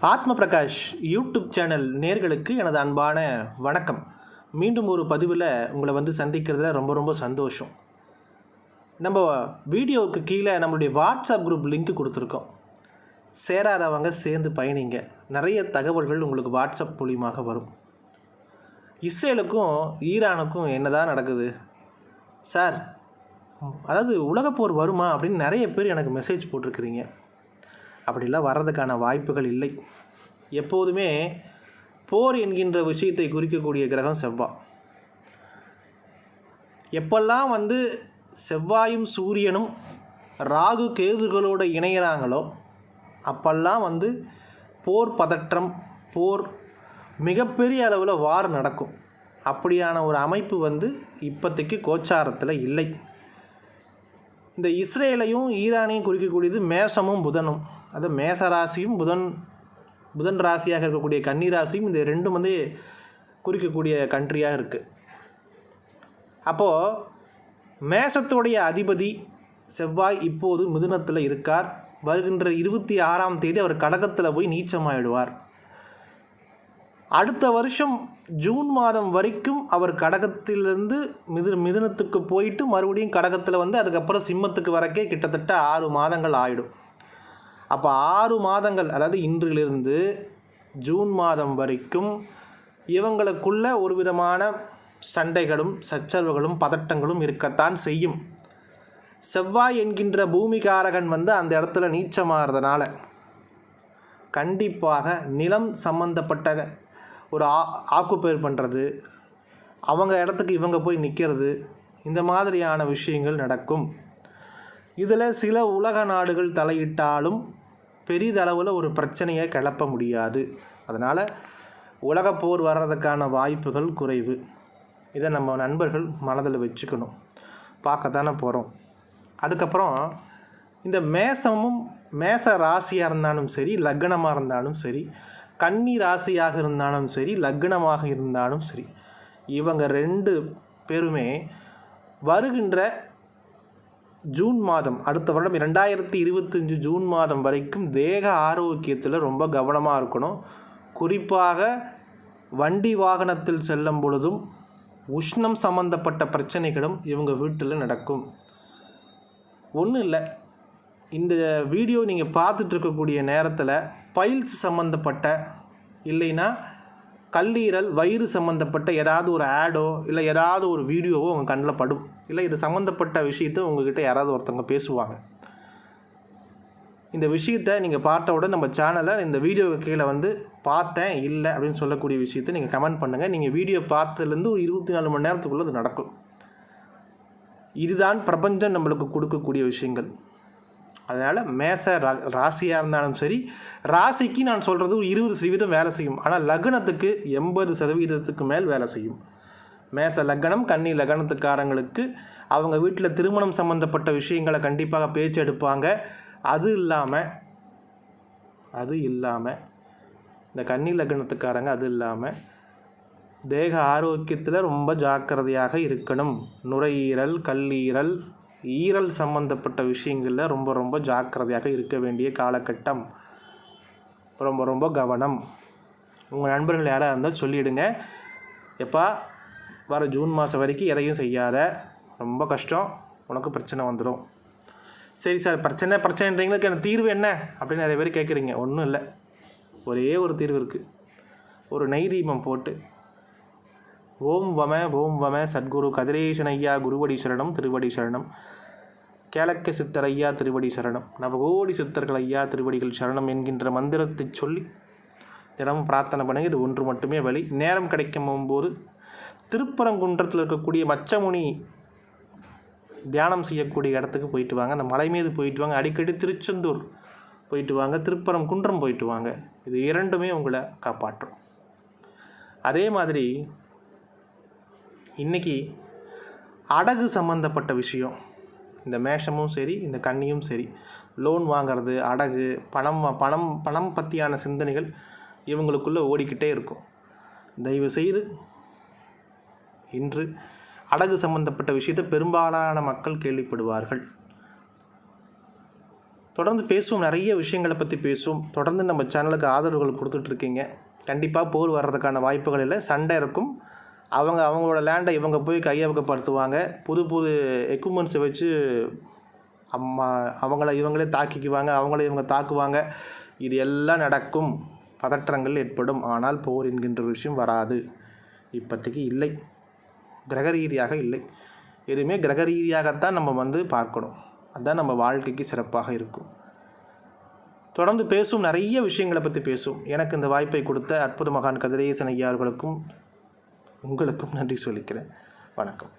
ஆத்ம Prakash YouTube channel நேர்களுக்கு எனது அன்பான வணக்கம். மீண்டும் ஒரு பதிவில் உங்களை வந்து சந்திக்கிறதுல ரொம்ப ரொம்ப சந்தோஷம். நம்ம வீடியோவுக்கு கீழே நம்மளுடைய வாட்ஸ்அப் குரூப் லிங்க் கொடுத்துருக்கோம். சேராதவங்க சேர்ந்து பயணிங்க. நிறைய தகவல்கள் உங்களுக்கு வாட்ஸ்அப் மூலியமாக வரும். இஸ்ரேலுக்கும் ஈரானுக்கும் என்னதான் நடக்குது? சார் அதாவது உலகப்போர் வருமா அப்படின்னு நிறைய பேர் எனக்கு மெசேஜ் போட்டிருக்கிறீங்க. அப்படிலாம் வர்றதுக்கான வாய்ப்புகள் இல்லை. எப்போதுமே போர் என்கின்ற விஷயத்தை குறிக்கக்கூடிய கிரகம் செவ்வாய் எப்பெல்லாம் வந்து செவ்வாயும் சூரியனும் ராகு கேதுகளோடு இணையிறாங்களோ அப்பெல்லாம் வந்து போர் பதற்றம் போர் மிகப்பெரிய அளவில் வார் நடக்கும். அப்படியான ஒரு அமைப்பு வந்து இப்போதைக்கு கோச்சாரத்தில் இல்லை. இந்த இஸ்ரேலையும் ஈரானையும் குறிக்கக்கூடியது மேசமும் புதனும். அது மேச ராசியும் புதன் புதன் ராசியாக இருக்கக்கூடிய கன்னி ராசியும் இந்த ரெண்டும் வந்து குறிக்கக்கூடிய கண்ட்ரியாக இருக்குது அப்போது மேசத்துடைய அதிபதி செவ்வாய் இப்போது மிதுனத்தில் இருக்கார். வருகின்ற இருபத்தி ஆறாம் தேதி அவர் கடகத்தில் போய் நீச்சமாயிடுவார். அடுத்த வருஷம் ஜூன் மாதம் வரைக்கும் அவர் கடகத்திலிருந்து மிது மிதுனத்துக்கு போயிட்டு மறுபடியும் கடகத்தில் வந்து அதுக்கப்புறம் சிம்மத்துக்கு வரக்கே கிட்டத்தட்ட ஆறு மாதங்கள் ஆயிடும். அப்போ ஆறு மாதங்கள் அதாவது இன்றிலிருந்து ஜூன் மாதம் வரைக்கும் இவங்களுக்குள்ள ஒரு விதமான சண்டைகளும் சச்சரவுகளும் பதட்டங்களும் இருக்கத்தான் செய்யும். செவ்வாய் என்கின்ற பூமிகாரகன் வந்து அந்த இடத்துல நீச்சமாகறதுனால கண்டிப்பாக நிலம் சம்பந்தப்பட்ட ஒரு ஆ ஆக்குப்பேர் பண்ணுறது அவங்க இடத்துக்கு இவங்க போய் நிற்கிறது இந்த மாதிரியான விஷயங்கள் நடக்கும். இதில் சில உலக நாடுகள் தலையிட்டாலும் பெரிதளவில் ஒரு பிரச்சனையை கிளப்ப முடியாது. அதனால் உலகப்போர் வர்றதுக்கான வாய்ப்புகள் குறைவு. இதை நம்ம நண்பர்கள் மனதில் வச்சுக்கணும். பார்க்கத்தானே போகிறோம். அதுக்கப்புறம் இந்த மேசமும் மேச ராசியாக இருந்தாலும் சரி லக்னமாக இருந்தாலும் சரி கன்னி ராசியாக இருந்தாலும் சரி லக்னமாக இருந்தாலும் சரி இவங்க ரெண்டு பேருமே வருகின்ற ஜூன் மாதம் அடுத்த வருடம் ரெண்டாயிரத்தி இருபத்தஞ்சி ஜூன் மாதம் வரைக்கும் தேக ஆரோக்கியத்தில் ரொம்ப கவனமாக இருக்கணும். குறிப்பாக வண்டி வாகனத்தில் செல்லும் பொழுதும் உஷ்ணம் சம்பந்தப்பட்ட பிரச்சனைகளும் இவங்க வீட்டில் நடக்கும். ஒன்றும் இல்லை. இந்த வீடியோ நீங்கள் பார்த்துட்ருக்கக்கூடிய நேரத்தில் பைல்ஸ் சம்மந்தப்பட்ட இல்லைன்னா கல்லீரல் வயிறு சம்மந்தப்பட்ட ஏதாவது ஒரு ஆடோ இல்லை ஏதாவது ஒரு வீடியோவோ உங்கள் கண்ணில் படும். இல்லை இது சம்மந்தப்பட்ட விஷயத்தை உங்ககிட்ட யாராவது ஒருத்தவங்க பேசுவாங்க. இந்த விஷயத்தை நீங்கள் பார்த்த உடனே நம்ம சேனலை இந்த வீடியோவுக்கு கீழே வந்து பார்த்தேன் இல்லை அப்படின்னு சொல்லக்கூடிய விஷயத்தை நீங்கள் கமெண்ட் பண்ணுங்கள் நீங்கள் வீடியோ பார்த்ததுலேருந்து ஒரு இருபத்தி நாலு மணி நேரத்துக்குள்ளே அது நடக்கும். இதுதான் பிரபஞ்சம் நம்மளுக்கு கொடுக்கக்கூடிய விஷயங்கள். அதனால் மேச ரா ராசியாக இருந்தாலும் சரி ராசிக்கு நான் சொல்கிறது ஒரு இருபது சதவீதம் வேலை செய்யும். ஆனால் லக்னத்துக்கு எண்பது சதவீதத்துக்கு மேல் வேலை செய்யும். மேச லக்னம் கன்னி லக்னத்துக்காரங்களுக்கு அவங்க வீட்டில் திருமணம் சம்மந்தப்பட்ட விஷயங்களை கண்டிப்பாக பேச்சு எடுப்பாங்க. அது இல்லாமல் அது இல்லாமல் இந்த கன்னி லக்னத்துக்காரங்க அது இல்லாமல் தேக ஆரோக்கியத்தில் ரொம்ப ஜாக்கிரதையாக இருக்கணும். நுரையீரல் கல்லீரல் ஈரல் சம்பந்தப்பட்ட விஷயங்களில் ரொம்ப ரொம்ப ஜாக்கிரதையாக இருக்க வேண்டிய காலகட்டம். ரொம்ப ரொம்ப கவனம். உங்கள் நண்பர்கள் யாராக இருந்தால் சொல்லிவிடுங்க எப்பா வர ஜூன் மாதம் வரைக்கும் எதையும் செய்யாத. ரொம்ப கஷ்டம். உனக்கு பிரச்சனை வந்துடும் சரி சார் பிரச்சனை பிரச்சனைன்றீங்களுக்கு எனக்கு தீர்வு என்ன? அப்படின்னு நிறைய பேர் கேட்குறீங்க. ஒன்றும் இல்லை. ஒரே ஒரு தீர்வு இருக்குது ஒரு நெய் தீபம் போட்டு ஓம் வம ஓம் வம சத்குரு கதிரேசன் ஐயா திருவடீஸ்வரனும் கேளக்க சித்தர் ஐயா திருவடி சரணம். நவகோடி சித்தர்கள் ஐயா திருவடிகள் சரணம் என்கின்ற மந்திரத்தை சொல்லி தினமும் பிரார்த்தனை பண்ணுங்க இது ஒன்று மட்டுமே வழி. நேரம் கிடைக்கும் போது திருப்பரங்குன்றத்தில் இருக்கக்கூடிய மச்சமுனி தியானம் செய்யக்கூடிய இடத்துக்கு போயிட்டு வாங்க. அந்த மலை மீது போயிட்டு வாங்க. அடிக்கடி திருச்செந்தூர் போயிட்டு வாங்க. திருப்பரங்குன்றம் போயிட்டு வாங்க. இது இரண்டுமே உங்களை காப்பாற்றும். அதே மாதிரி இன்றைக்கி அடகு சம்மந்தப்பட்ட விஷயம். இந்த மேஷமும் சரி இந்த கன்னியும் சரி லோன் வாங்கிறது அடகு பணம் பணம் பணம் பற்றியான சிந்தனைகள் இவங்களுக்குள்ளே ஓடிக்கிட்டே இருக்கும். தயவு செய்து இன்று அடகு சம்பந்தப்பட்ட விஷயத்தை பெரும்பாலான மக்கள் கேள்விப்படுவார்கள். தொடர்ந்து பேசுவோம் நிறைய விஷயங்களை பற்றி பேசுவோம். தொடர்ந்து நம்ம சேனலுக்கு ஆதரவுகள் கொடுத்துட்ருக்கீங்க கண்டிப்பாக போர் வர்றதுக்கான வாய்ப்புகள் இல்லை. சண்டை இருக்கும். அவங்க அவங்களோட லேண்டை இவங்க போய் கையகப்படுத்துவாங்க. புது புது எக்யூப்மெண்ட்ஸை வச்சு அம்மா அவங்கள இவங்களே தாக்கிக்குவாங்க அவங்கள இவங்க தாக்குவாங்க. இது எல்லாம் நடக்கும். பதற்றங்கள் ஏற்படும். ஆனால் போர் என்கின்ற விஷயம் வராது. இப்போதைக்கு இல்லை. கிரக ரீதியாக இல்லை. எதுவுமே கிரக ரீதியாகத்தான் நம்ம வந்து பார்க்கணும். அதுதான் நம்ம வாழ்க்கைக்கு சிறப்பாக இருக்கும். தொடர்ந்து பேசும் நிறைய விஷயங்களை பற்றி பேசும். எனக்கு இந்த வாய்ப்பை கொடுத்த அற்புத மகான் கதிரேசன் ஐயா அவர்களுக்கும் உங்களுக்கும் நன்றி சொல்லிக்கிறேன். வணக்கம்.